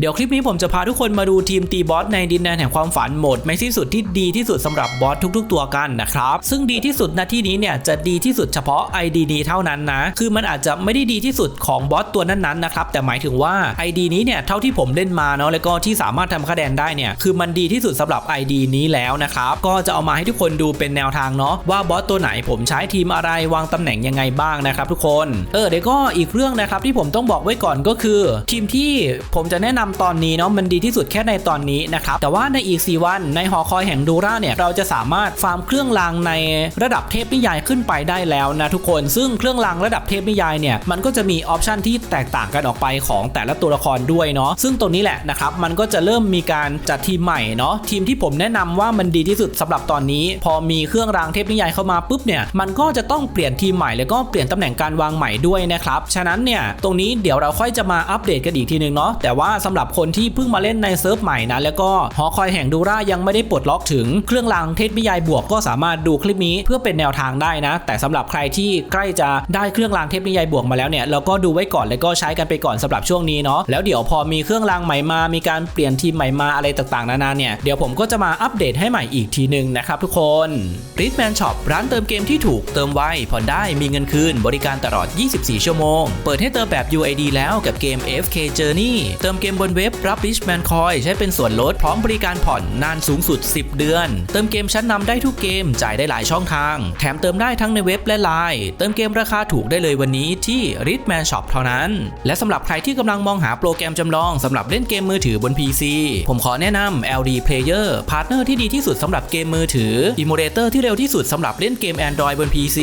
เดี๋ยวคลิปนี้ผมจะพาทุกคนมาดูทีมตีบอสในดินแดนแห่งความฝันโหมดไม่สิ้นสุดที่ดีที่สุดสำหรับบอสทุก ๆ ตัวกันนะครับ ซึ่งดีที่สุดณที่นี้เนี่ยจะดีที่สุดเฉพาะ ID นี้เท่านั้นนะ คือมันอาจจะไม่ได้ดีที่สุดของบอสตัวนั้นๆนะครับ แต่หมายถึงว่า ID นี้เนี่ยเท่าที่ผมเล่นมาเนาะแล้วก็ที่สามารถทำคะแนนได้เนี่ยคือมันดีที่สุดสำหรับ ID นี้แล้วนะครับ ก็จะเอามาให้ทุกคนดูเป็นแนวทางเนาะว่าบอสตัวไหนผมใช้ทีมอะไรวางตำแหน่งยังไงบ้างนะครับ ทุกคน เออเดี๋ยวก็อีกเรื่องนะครับที่ผมต้องบอกไว้ก่อนก็คือ ทีมที่ผมจะแนะนำตอนนี้เนาะมันดีที่สุดแค่ในตอนนี้นะครับแต่ว่าในอีก 4 วันในหอคอยแห่งดูราเนี่ยเราจะสามารถฟาร์มเครื่องรางในระดับเทพนิยายขึ้นไปได้แล้วนะทุกคนซึ่งเครื่องรางระดับเทพนิยายเนี่ยมันก็จะมีออปชันที่แตกต่างกันออกไปของแต่ละตัวละครด้วยเนาะซึ่งตัวนี้แหละนะครับมันก็จะเริ่มมีการจัดทีมใหม่เนาะทีมที่ผมแนะนำว่ามันดีที่สุดสำหรับตอนนี้ พอมีเครื่องรางเทพนิยายเข้ามาปุ๊บเนี่ยมันก็จะต้องเปลี่ยนทีมใหม่แล้วก็เปลี่ยนตำแหน่งการวางใหม่ด้วยนะครับฉะนั้นเนี่ยตรงนี้เดี๋ยวเราค่อยจะมาอัปเดตกันอีกทีนึงเนาะแต่ว่าสหรับคนที่เพิ่งมาเล่นในเซิร์ฟใหม่นะแล้วก็หอคอยแห่งดูรายังไม่ได้ปลดล็อกถึงเครื่องรางเทพนิยายบวกก็สามารถดูคลิปนี้เพื่อเป็นแนวทางได้นะ แต่สำหรับใครที่ใกล้จะได้เครื่องรางเทพนิยายบวกมาแล้วเนี่ยเราก็ดูไว้ก่อนแล้วก็ใช้กันไปก่อนสำหรับช่วงนี้เนาะแล้วเดี๋ยวพอมีเครื่องรางใหม่มา มีการเปลี่ยนทีมใหม่มาอะไรต่างๆนานาเนี่ยเดี๋ยวผมก็จะมาอัปเดตให้ใหม่อีกทีหนึ่งนะครับทุกคน r i t m a n Shop ร้านเติมเกมที่ถูกเติมไวผ่อนได้มีเงินคืนบริการตลอด 24 ชั่วโมง เปิดให้เติมแบบ UID แล้วกับเกม FK Journey เติมเกมบนนเว็บรับ Richman Coin ใช้เป็นส่วนลดพร้อมบริการผ่อนนานสูงสุด 10 เดือน เติมเกมชั้นนำได้ทุกเกมจ่ายได้หลายช่องทาง แถมเติมได้ทั้งในเว็บและไลน์เติมเกมราคาถูกได้เลยวันนี้ที่ r i t m a n Shop เท่านั้น และสำหรับใครที่กำลังมองหาโปรแกรมจำลองสำหรับเล่นเกมมือถือบน PC ผมขอแนะนำ LD Player พาร์ทเนอร์ที่ดีที่สุดสำหรับเกมมือถืออิมูเลเตอร์ที่เร็วที่สุดสำหรับเล่นเกม Android บน PC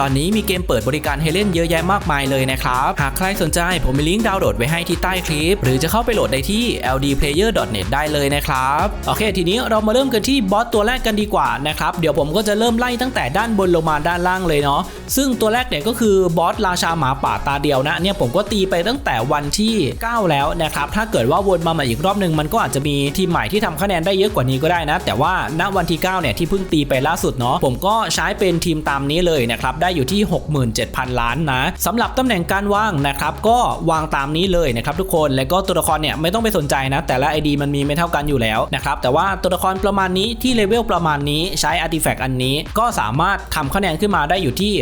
ตอนนี้มีเกมเปิดบริการให้เล่นเยอะแยะมากมายเลยนะครับหากใครสนใจผมมีลิงก์ดาวน์โหลดไว้ให้ที่ใต้คลิป หรือจะเข้าไปโหลดได้ที่ ldplayer.net ได้เลยนะครับโอเค ทีนี้เรามาเริ่มกันที่บอสตัวแรกกันดีกว่านะครับเดี๋ยวผมก็จะเริ่มไล่ตั้งแต่ด้านบนลงมาด้านล่างเลยเนาะซึ่งตัวแรกเนี่ยก็คือบอสราชาหมาป่าตาเดียวนะเนี่ยผมก็ตีไปตั้งแต่วันที่ 9 แล้วนะครับถ้าเกิดว่าวนมาใหม่อีกรอบหนึ่งมันก็อาจจะมีทีมใหม่ที่ทำคะแนนได้เยอะกว่านี้ก็ได้นะ แต่ว่าณวันที่ 9 เนี่ยที่เพิ่งตีไปล่าสุดเนาะผมก็ใช้เป็นทีมตามนี้เลยนะครับได้อยู่ที่ 67,000 ล้านนะสำหรับตำแหน่งการวางนะครับก็วางตามนี้เลยนะครับทุกคนแล้วก็ตัวละครเนี่ยไม่ต้องไปสนใจนะ แต่ละ ID มันมีไม่เท่ากันอยู่แล้วนะครับแต่ว่าตัวละครประมาณนี้ที่เลเวลประมาณนี้ใช้อาร์ติแฟกต์อันนี้ ก็สามารถทำคะแนนขึ้นมาได้อยู่ที่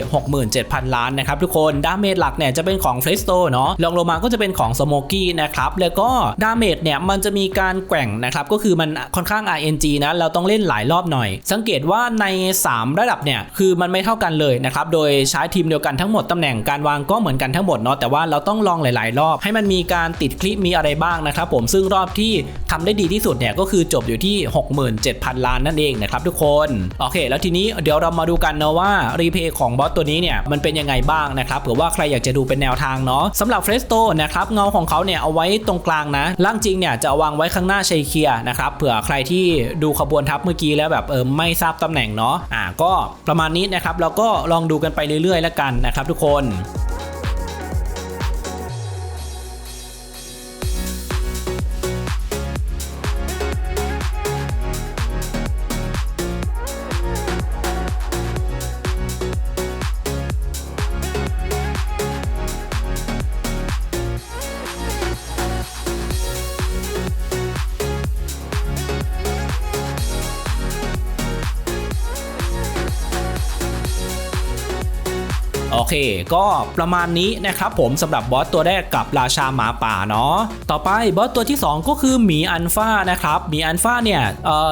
67,000 ล้านนะครับทุกคนดาเมจหลักเนี่ยจะเป็นของเฟสโตเนาะรองลงมาก็จะเป็นของสโมกี้นะครับแล้วก็ดาเมจเนี่ยมันจะมีการแกว่งนะครับก็คือมันค่อนข้าง RNG นะเราต้องเล่นหลายรอบหน่อย สังเกตว่าใน 3 ระดับเนี่ยคือมันไม่เท่ากันเลยนะครับโดยใช้ทีมเดียวกันทั้งหมดตำแหน่งการวางก็เหมือนกันทั้งหมดเนาะแต่ว่าเราต้องลองหลาย ๆ รอบ ให้มันมีการติดคลิปมีอะไรบ้างนะครับผมซึ่งรอบที่ทำได้ดีที่สุดเนี่ยก็คือจบอยู่ที่ 67,000 ล้านนั่นเองนะครับทุกคน โอเค แล้วทีนี้เดี๋ยวเรามาดูกันนะว่ารีเพย์ของบอสตัวนี้เนี่ยมันเป็นยังไงบ้างนะครับเผื่อว่าใครอยากจะดูเป็นแนวทางเนาะสำหรับเฟรสโตนะครับเงาของเขาเนี่ยเอาไว้ตรงกลางนะล่างจริงเนี่ยจะาวางไว้ข้างหน้าเชยเคียนะครับเผื่อใครที่ดูขบวนทัพเมื่อกี้แล้วแบบเออไม่ทราบตำแหน่งเนาะอ่าก็ประมาณนี้นะครับเราก็ลองดูกันไปเรื่อยๆ แล้วกันนะครับทุกคน เค ก็ประมาณนี้นะครับผมสำหรับบอสตัวแรกกับราชาหมาป่าเนาะต่อไปบอสตัวที่ 2 ก็คือหมีอันฟานะครับหมีอันฟาเนี่ย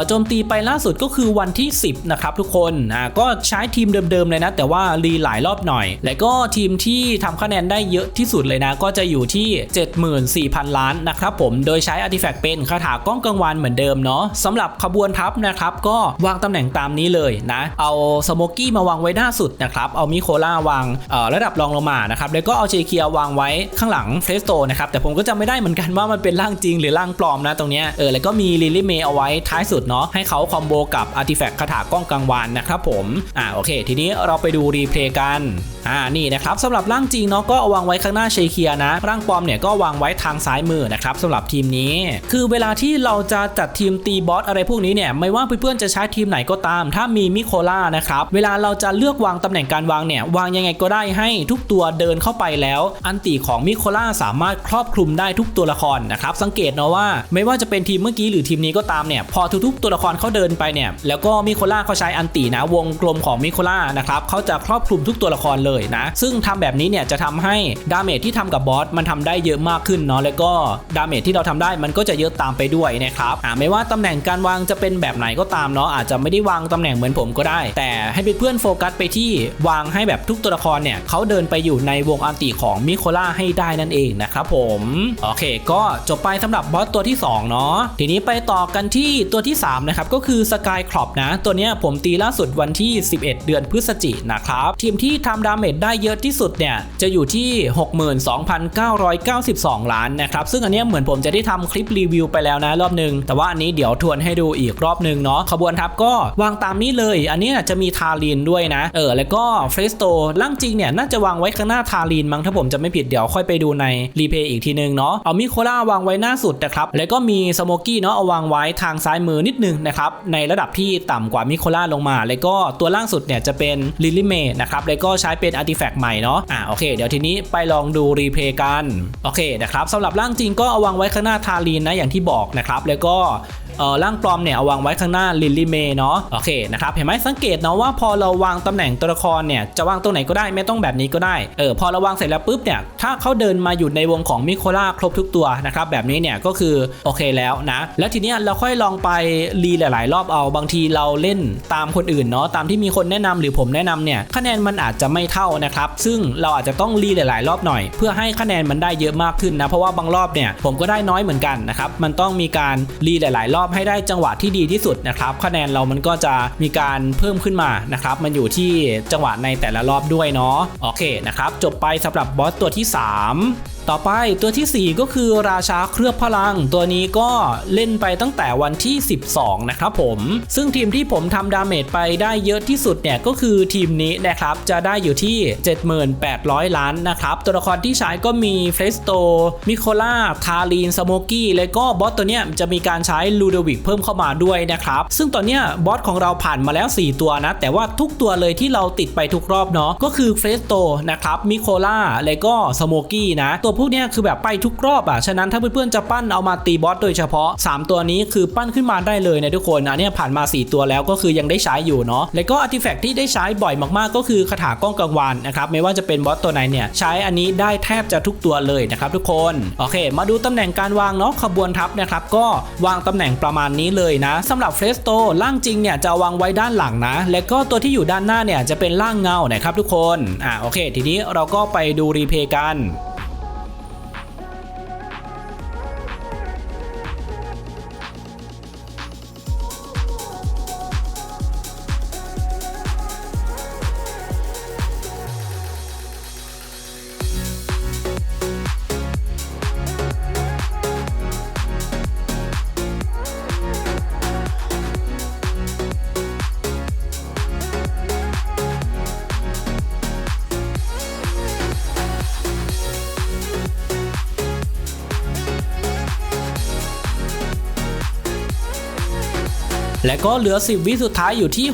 โจมตีไปล่าสุดก็คือวันที่ 10นะครับทุกคนอ่าก็ใช้ทีมเดิมๆเลยนะ แต่ว่ารีหลายรอบหน่อย แล้วก็ทีมที่ทำคะแนนได้เยอะที่สุดเลยนะ ก็จะอยู่ที่ 74,000 ล้านนะครับผมโดยใช้อาร์ติแฟกต์เป็นคาถากล้องกลางวันเหมือนเดิมเนาะสำหรับขบวนทัพนะครับก็วางตำแหน่งตามนี้เลยนะ เอาสโมกี้มาวางไว้หน้าสุดนะครับ เอามิโคล่าวางระดับรองลงมานะครับแล้วก็เอาเจเคียวางไว้ข้างหลังเฟสโตนะครับแต่ผมก็จำไม่ได้เหมือนกันว่ามันเป็นร่างจริงหรือร่างปลอมนะตรงเนี้ยเออแล้วก็มีลิลี่เมย์เอาไว้ท้ายสุดเนาะให้เขาคอมโบกับอาร์ติแฟกต์คาถากล้องกลางวานนะครับผมอ่าโอเค ทีนี้เราไปดูรีเพลย์กันอ่านี่นะครับสำหรับร่างจริงเนาะก็เอาวางไว้ข้างหน้าเชเคียนะ ร่างปลอมเนี่ยก็วางไว้ทางซ้ายมือนะครับสำหรับทีมนี้ คือเวลาที่เราจะจัดทีมตีบอสอะไรพวกนี้เนี่ยไม่ว่าเพื่อนๆจะใช้ทีมไหนก็ตาม ถ้ามีมิโคล่านะครับเวลาเราจะเลือกวางตำแหน่งการวางเนี่ยวางยังไงก็ได้ล่ให้ทุกตัวเดินเข้าไปแล้ว อันติของมิโคล่าสามารถครอบคลุมได้ทุกตัวละครนะครับสังเกตเนาะว่าไม่ว่าจะเป็นทีมเมื่อกี้หรือทีมนี้ก็ตามเนี่ยพอทุกๆ ตัวละครเขาเดินไปเนี่ยแล้วก็มิโคล่าเขาใช้อันตินะวงกลมของมิโคล่านะครับเขาจะครอบคลุมทุกตัวละครเลยนะ ซึ่งทำแบบนี้เนี่ยจะทำให้ดาเมจที่ทำกับบอสมันทำได้เยอะมากขึ้นเนาะแล้วก็ดาเมจที่เราทำได้มันก็จะเยอะตามไปด้วยนะครับอ่าไม่ว่าตำแหน่งการวางจะเป็นแบบไหนก็ตามเนาะอาจจะไม่ได้วางตำแหน่งเหมือนผมก็ได้ แต่ให้เพื่อนๆโฟกัสไปที่วางให้แบบทุกตัวละครเนี่ยเขาเดินไปอยู่ในวงอันติของมิโคล่าให้ได้นั่นเองนะครับผมโอเค ก็จบไปสำหรับบอสตัวที่สองเนาะทีนี้ไปต่อกันที่ตัวที่สามนะครับก็คือสกายครอปนะ ตัวเนี้ยผมตีล่าสุดวันที่ 11 เดือนพฤศจิกนะครับทีมที่ทำดาเมจได้เยอะที่สุดเนี่ยจะอยู่ที่ 62,992 ล้านนะครับซึ่งอันเนี้ยเหมือนผมจะได้ทำคลิปรีวิวไปแล้วนะรอบหนึงแต่ว่าอันนี้เดี๋ยวทวนให้ดูอีกรอบหนึงเนาะขบวนทัพก็วางตามนี้เลย อันนี้จะมีทารินด้วยนะ เออแล้วก็เฟรสโตล่างจริงริงเนี่ยน่าจะวางไว้ข้างหน้าทารินมั้งถ้าผมจะไม่ผิดเดี๋ยวค่อยไปดูในรีเพย์อีกทีนึงเนาะเอามิโคล่าวางไว้หน้าสุดนะครับแล้วก็มีสโมกี้เนาะเอาวางไว้ทางซ้ายมือนิดนึงนะครับในระดับที่ต่ำกว่ามิโคล่าลงมา แล้วก็ตัวล่างสุดเนี่ยจะเป็นลิลิเมนะครับแล้วก็ใช้เป็นอาร์ติแฟกต์ใหม่เนาะอ่าโอเคเดี๋ยวทีนี้ไปลองดูรีเพย์กันโอเคนะครับสำหรับร่างจริงก็เอาวางไว้ข้างหน้าทารินนะอย่างที่บอกนะครับแล้วก็ เออร่างปลอมเนี่ยเอาวางไว้ข้างหน้าลิลลี่เมย์เนาะโอเคนะครับเห็นไหมสังเกตเนาะว่าพอเราวางตำแหน่งตัวละครเนี่ยจะวางตรงไหนก็ได้ไม่ต้องแบบนี้ก็ได้เออพอเราวางเสร็จแล้วปุ๊บเนี่ยถ้าเขาเดินมาอยู่ในวงของมิโคล่าครบทุกตัวนะครับแบบนี้เนี่ยก็คือโอเคแล้วนะแล้วทีเนี้ยเราค่อยลองไปรีหลาย ๆ รอบเอาบางทีเราเล่นตามคนอื่นเนาะตามที่มีคนแนะนำหรือผมแนะนำเนี่ยคะแนนมันอาจจะไม่เท่านะครับซึ่งเราอาจจะต้องรีหลาย ๆ รอบหน่อย เพื่อให้คะแนนมันได้เยอะมากขึ้นนะเพราะว่าบางรอบเนี่ยผมก็ได้น้อยเหมือนกันนะครับมันต้องมีการรีหลาย ๆ รอบให้ได้จังหวะที่ดีที่สุดนะครับคะแนนเรามันก็จะมีการเพิ่มขึ้นมานะครับมันอยู่ที่จังหวะในแต่ละรอบด้วยเนาะโอเคนะครับจบไปสำหรับบอสตัวที่ 3 ต่อไปตัวทีสี่ 4 ก็คือราชาเคลือบพลัง ตัวนี้ก็เล่นไปตั้งแต่วันที่ 12 นะครับผม ซึ่งทีมที่ผมทำดาเมจไปได้เยอะที่สุดเนี่ยก็คือทีมนี้นะครับ จะได้อยู่ที่ 7800 ล้านนะครับ ตัวละครที่ใช้ก็มีเฟสโตมิโคล่าทารีนสโมกี้แล้วก็บอสตัวเนี้ยจะมีการใช้ลูเดวิกเพิ่มเข้ามาด้วยนะครับ ซึ่งตอนเนี้ยบอสของเราผ่านมาแล้ว 4 ตัวนะ แต่ว่าทุกตัวเลยที่เราติดไปทุกรอบเนาะก็คือเฟสโตนะครับมิโคล่าแล้วก็สโมกี้นะตัวพวกนี้คือแบบไปทุกรอบอะ ฉะนั้นถ้าเพื่อนๆจะปั้นเอามาตีบอสโดยเฉพาะ 3 ตัวนี้คือปั้นขึ้นมาได้เลยนะทุกคนอันเนี้ยผ่านมา 4 ตัวแล้วก็คือยังได้ใช้อยู่เนาะ แล้วก็อาร์ติแฟกต์ที่ได้ใช้บ่อยมากๆ ก็คือคาถากล้องกลางวันนะครับ ไม่ว่าจะเป็นบอสตัวไหนเนี่ยใช้อันนี้ได้แทบจะทุกตัวเลยนะครับทุกคน โอเค มาดูตำแหน่งการวางเนาะขบวนทัพนะครับก็วางตำแหน่งประมาณนี้เลยนะสำหรับเฟสโตล่างจริงเนี่ยจะวางไว้ด้านหลังนะ แล้วก็ตัวที่อยู่ด้านหน้าเนี่ยจะเป็นล่างเงานะครับทุกคน อ่าโอเค ทีนี้เราก็ไปดูรีเพย์กัน และก็เหลือ 10 วิสุดท้ายอยู่ที่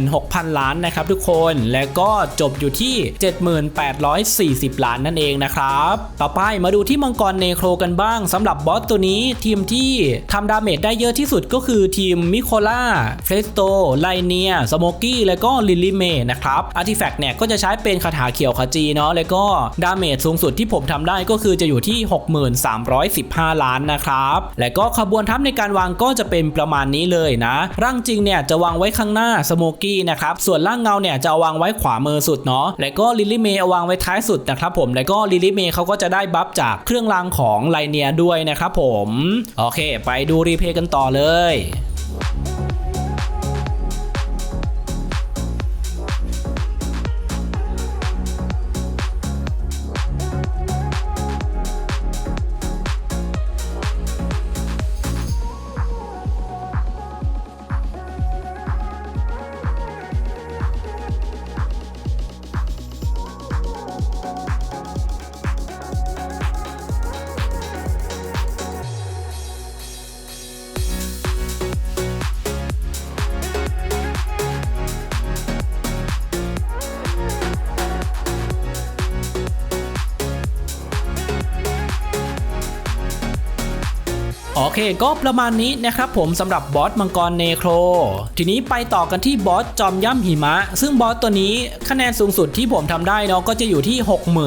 66,000 ล้านนะครับทุกคน และก็จบอยู่ที่ 7840 ล้านนั่นเองนะครับ ต่อไปมาดูที่มังกรเนโครกันบ้างสำหรับบอสตัวนี้ทีมที่ทำดาเมจได้เยอะที่สุดก็คือทีมมิโคล่าเฟสโตไลเนียสโมกี้และก็ลิลิเมนะครับอาร์ติแฟกต์เนี่ยก็จะใช้เป็นคาถาเขียวขจีเนาะแล้วก็ดาเมจสูงสุดที่ผมทำได้ก็คือจะอยู่ที่ 6315 ล้านนะครับ และก็ขบวนทัพในการวางก็จะเป็นประมาณนี้เลยนะร่างจริงเนี่ยจะวางไว้ข้างหน้าสโมกี้นะครับส่วนร่างเงาเนี่ยจะเอาวางไว้ขวามือสุดเนาะและก็ลิลิเมเอาวางไว้ท้ายสุดนะครับผมและก็ลิลิเมย์เขาก็จะได้บัฟจากเครื่องรางของไลเนียด้วยนะครับผมโอเค ไปดูรีเพย์กันต่อเลย เคก็ประมาณนี้นะครับผมสำหรับบอสมังกรเนโคร ทีนี้ไปต่อกันที่บอสจอมย่ำหิมะ ซึ่งบอสตัวนี้คะแนนสูงสุดที่ผมทำได้เนาะก็จะอยู่ที่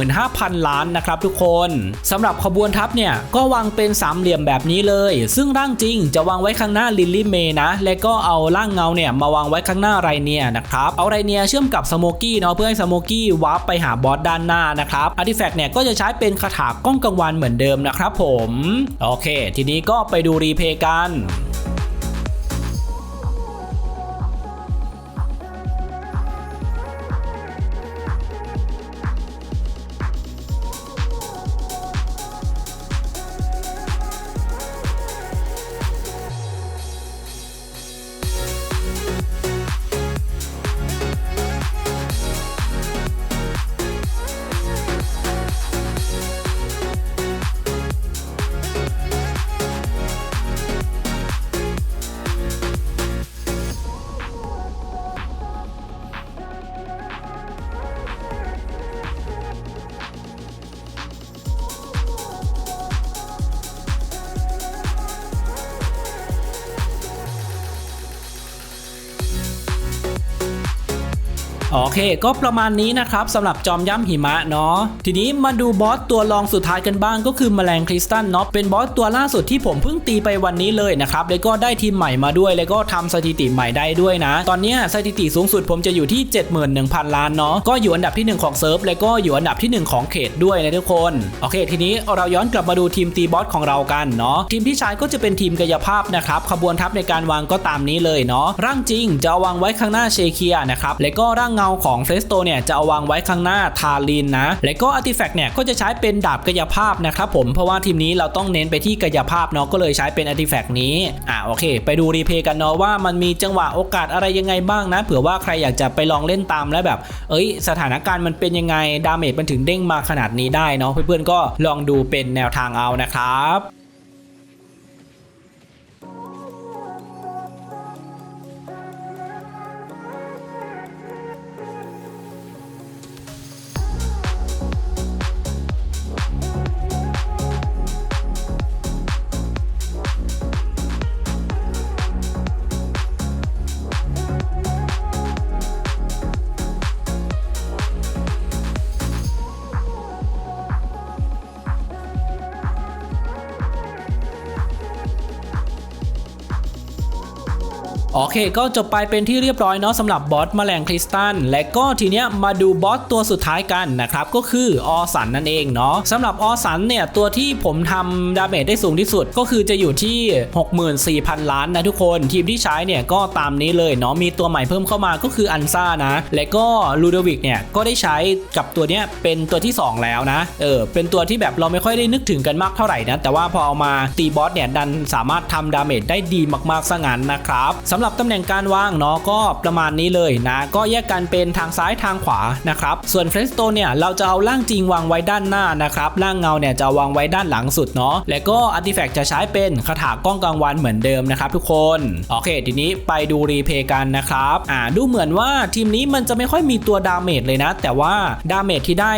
65,000 ล้านนะครับทุกคนสำหรับขบวนทัพเนี่ยก็วางเป็นสามเหลี่ยมแบบนี้เลย ซึ่งร่างจริงจะวางไว้ข้างหน้าลิลลี่เมย์นะ และก็เอาร่างเงาเนี่ยมาวางไว้ข้างหน้าไรเนียนะครับเอาไรเนียเชื่อมกับสโมกี้เนาะเพื่อให้สโมกี้วาร์ปไปหาบอสด้านหน้านะครับอาร์ติแฟกต์เนี่ยก็จะใช้เป็นคาถากล้องกังวานเหมือนเดิมนะครับผมโอเค ทีนี้ก็ไปดูรีเพย์กัน โอเค ก็ประมาณนี้นะครับสำหรับจอมย่ำหิมะเนาะทีนี้มาดูบอสตัวรองสุดท้ายกันบ้างก็คือแมลงคริสตัลเนาะเป็นบอสตัวล่าสุดที่ผมเพิ่งตีไปวันนี้เลยนะครับแล้วก็ได้ทีมใหม่มาด้วย แล้วก็ทำสถิติใหม่ได้ด้วยนะ ตอนนี้สถิติสูงสุดผมจะอยู่ที่ 71,000 ล้านเนาะก็อยู่อันดับที่ 1 ของเซิร์ฟแล้วก็อยู่อันดับที่ 1 ของเขตด้วยนะทุกคนโอเค ทีนี้เราย้อนกลับมาดูทีมตีบอสของเรากันเนาะทีมที่ใช้ก็จะเป็นทีมกายภาพนะครับขบวนทัพในการวางก็ตามนี้เลยเนาะร่างจริงจะวางไว้ข้างหน้าเชเคียนะครับแล้วก็ร่างเงาของเฟสโตเนี่ยจะเอาวางไว้ข้างหน้าทารินนะ และก็อาร์ติแฟกต์เนี่ยก็จะใช้เป็นดาบกายภาพนะครับผมเพราะว่าทีมนี้เราต้องเน้นไปที่กายภาพเนาะก็เลยใช้เป็นอาร์ติแฟกต์นี้อ่าโอเค ไปดูรีเพย์กันเนาะว่ามันมีจังหวะโอกาสอะไรยังไงบ้างนะ เผื่อว่าใครอยากจะไปลองเล่นตามแล้วแบบ เอ้ย สถานการณ์มันเป็นยังไงดาเมจมันถึงเด้งมาขนาดนี้ได้เนาะเพื่อนๆก็ลองดูเป็นแนวทางเอานะครับ เคก็จบไปเป็นที่เรียบร้อยเนาะสำหรับบอสแมลงคริสตัลและก็ทีเนี้ยมาดูบอสตัวสุดท้ายกันนะครับ ก็คือออสันนั่นเองเนาะสำหรับออสันเนี่ย ตัวที่ผมทำดาเมจได้สูงที่สุดก็คือจะอยู่ที่ 64,000 ล้านนะทุกคนทีมที่ใช้เนี่ย ก็ตามนี้เลยเนาะมีตัวใหม่เพิ่มเข้ามาก็คืออันซ่านะ และก็ลูดวิกเนี่ย ก็ได้ใช้กับตัวเนี้ยเป็นตัวที่ 2 แล้วนะเออเป็นตัวที่แบบเราไม่ค่อยได้นึกถึงกันมากเท่าไหร่นะแต่ว่าพอเอามาตีบอสเนี่ยดันสามารถทำดาเมจได้ดีมากๆซะงั้นนะครับสำหรับตำแหน่งการวางเนาะก็ประมาณนี้เลยนะก็แยกกันเป็นทางซ้ายทางขวานะครับส่วนเฟรสโตเนี่ยเราจะเอาร่างจริงวางไว้ด้านหน้านะครับร่างเงาเนี่ยจะวางไว้ด้านหลังสุดเนาะและก็อาร์ติแฟกต์จะใช้เป็นคาถากล้องกลางวันเหมือนเดิมนะครับทุกคนโอเค ทีนี้ไปดูรีเพย์กันนะครับอ่าดูเหมือนว่าทีมนี้มันจะไม่ค่อยมีตัวดาเมจเลยนะ แต่ว่าดาเมจที่ได้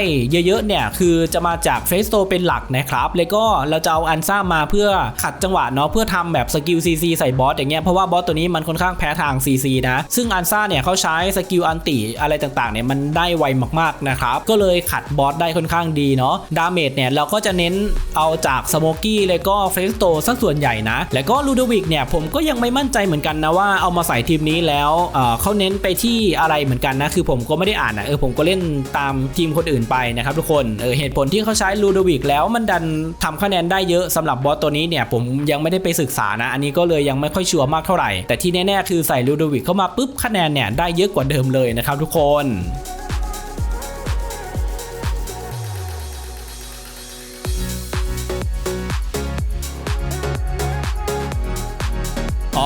เยอะๆเนี่ยคือจะมาจากเฟสโตเป็นหลักนะครับแล้วก็เราจะเอาอันซ่ามาเพื่อขัดจังหวะเนาะเพื่อทำแบบสกิลซีซีใส่บอสอย่างเงี้ยเพราะว่าบอสตัวนี้มันค่อนข้างแพ้ทาง CC นะ ซึ่งอันซ่าเนี่ยเขาใช้สกิลอันติอะไรต่างๆเนี่ยมันได้ไวมากๆนะครับ ก็เลยขัดบอสได้ค่อนข้างดีเนาะ ดาเมจเนี่ยเราก็จะเน้นเอาจากสโมกี้แล้วก็เฟสโตสักส่วนใหญ่นะ แล้วก็ลูดวิกเนี่ยผมก็ยังไม่มั่นใจเหมือนกันนะว่าเอามาใส่ทีมนี้แล้วเออเขาเน้นไปที่อะไรเหมือนกันนะ คือผมก็ไม่ได้อ่านนะเออผมก็เล่นตามทีมคนอื่นไปนะครับทุกคนเออเหตุผลที่เขาใช้ลูดวิกแล้วมันดันทำคะแนนได้เยอะสำหรับบอสตัวนี้เนี่ยผมยังไม่ได้ไปศึกษานะ อันนี้ก็เลยยังไม่ค่อยชัวร์มากเท่าไหร่แต่ที่แน่ๆคือใส่ลูโดวิกเข้ามาปุ๊บคะแนนเนี่ยได้เยอะกว่าเดิมเลยนะครับทุกคน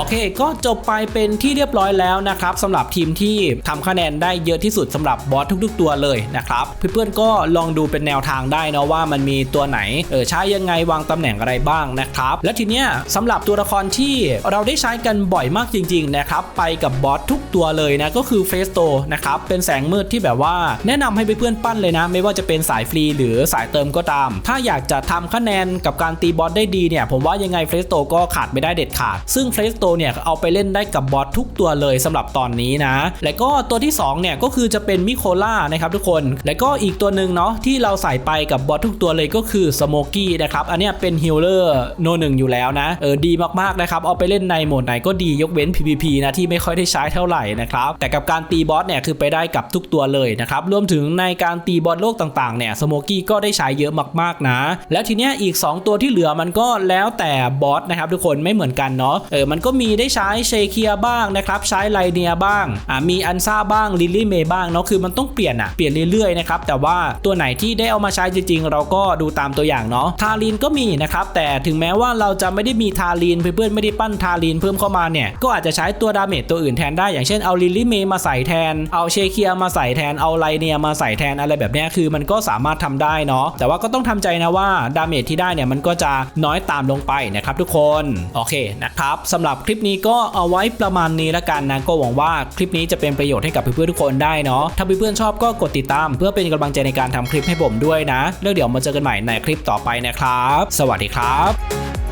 เคก็จบไปเป็นที่เรียบร้อยแล้วนะครับสำหรับทีมที่ทำคะแนนได้เยอะที่สุดสำหรับบอสทุก ๆ ตัวเลยนะครับเพื่อนๆก็ลองดูเป็นแนวทางได้นะว่ามันมีตัวไหนเออใช้ยังไงวางตำแหน่งอะไรบ้างนะครับและทีเนี้ยสำหรับตัวละครที่เราได้ใช้กันบ่อยมากจริงๆนะครับไปกับบอสทุกตัวเลยนะก็คือเฟสโตนะครับเป็นแสงมืดที่แบบว่าแนะนำให้เพื่อนๆปั้นเลยนะ ไม่ว่าจะเป็นสายฟรีหรือสายเติมก็ตาม ถ้าอยากจะทำคะแนนกับการตีบอสได้ดีเนี่ยผมว่ายังไงเฟสโตก็ขาดไม่ได้เด็ดขาด ซึ่งเฟสโตเนี่ยเอาไปเล่นได้กับบอสทุกตัวเลยสำหรับตอนนี้นะ และก็ตัวที่2เนี่ยก็คือจะเป็นมิโคล่านะครับทุกคน และก็อีกตัวหนึ่งเนาะที่เราใส่ไปกับบอสทุกตัวเลยก็คือสโมกี้นะครับอันนี้เป็นฮิลเลอร์โนหนึ่งอยู่แล้วนะเออดีมากๆนะครับเอาไปเล่นในโหมดไหนก็ดียกเว้น PVP นะที่ไม่ค่อยได้ใช้เท่าไหร่นะครับแต่กับการตีบอสเนี่ยคือไปได้กับทุกตัวเลยนะครับรวมถึงในการตีบอสโลกต่างๆเนี่ยสโมกี้ก็ได้ใช้เยอะมากๆนะ แล้วทีเนี้ยอีก 2 ตัวที่เหลือมันก็แล้วแต่บอสนะครับทุกคนไม่เหมือนกันเนาะเออมันก็มีีได้ใช้เชเคียบ้างนะครับใช้ไลเนียบ้างอ่ามีอันซ่าบ้างลิลลี่เมย์บ้างเนาะคือมันต้องเปลี่ยนอะเปลี่ยนเรื่อยๆนะครับแต่ว่าตัวไหนที่ได้เอามาใช้จริงๆ เราก็ดูตามตัวอย่างเนาะทารินก็มีนะครับแต่ถึงแม้ว่าเราจะไม่ได้มีทารินเพื่อนๆไม่ได้ปั้นทารินเพิ่มเข้ามาเนี่ยก็อาจจะใช้ตัวดาเมจตัวอื่นแทนได้อย่างเช่นเอาลิลลี่เมย์มาใส่แทน เอาเชเคียมาใส่แทนเอาไลเนียมาใส่แทนอะไรแบบนี้คือมันก็สามารถทำได้เนาะแต่ว่าก็ต้องทำใจนะว่าดาเมจที่ได้เนี่ยมันก็จะน้อยตามลงไปนะครับทุกคนโอเคนะครับสำหรับคลิปนี้ก็เอาไว้ประมาณนี้ละกันนะก็หวังว่าคลิปนี้จะเป็นประโยชน์ให้กับเพื่อนๆทุกคนได้เนาะถ้าเพื่อนๆชอบก็กดติดตาม เพื่อเป็นกำลังใจในการทำคลิปให้ผมด้วยนะแล้วเดี๋ยวมาเจอกันใหม่ในคลิปต่อไปนะครับ สวัสดีครับ